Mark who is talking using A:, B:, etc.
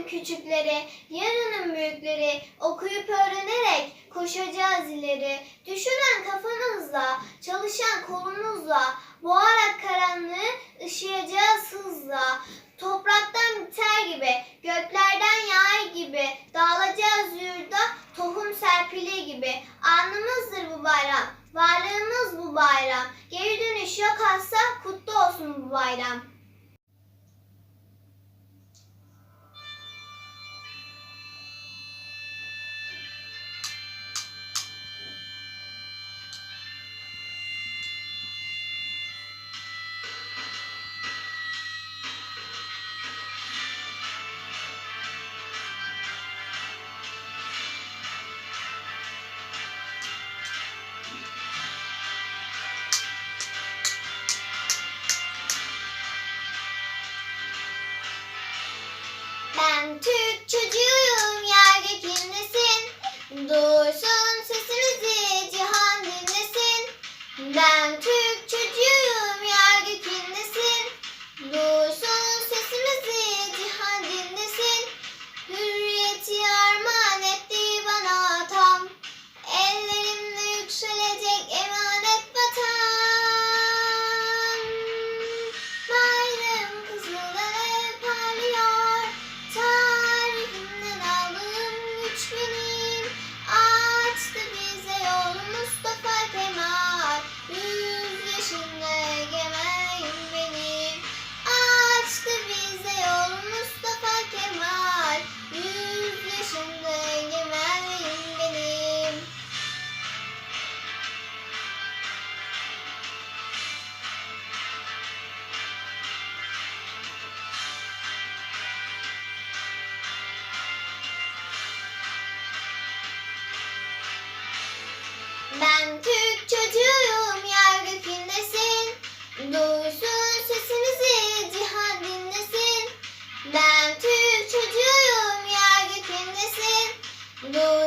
A: Bugünün küçükleri, yarının büyükleri okuyup öğrenerek koşacağız ileri. Düşünen kafanızla, çalışan kolunuzla, boğarak karanlığı ışıyacağız hızla. Topraktan biter gibi, göklerden yağar gibi, dağılacağız yurda tohum serpili gibi. Anımızdır bu bayram, varlığımız bu bayram. Geri dönüş yok asla, kutlu olsun bu bayram. Ben Türk Ben Türk çocuğuyum yer gökündesin Duysun sesimizi cihan dinlesin. Ben Türk çocuğuyum yer gökündesin Duysun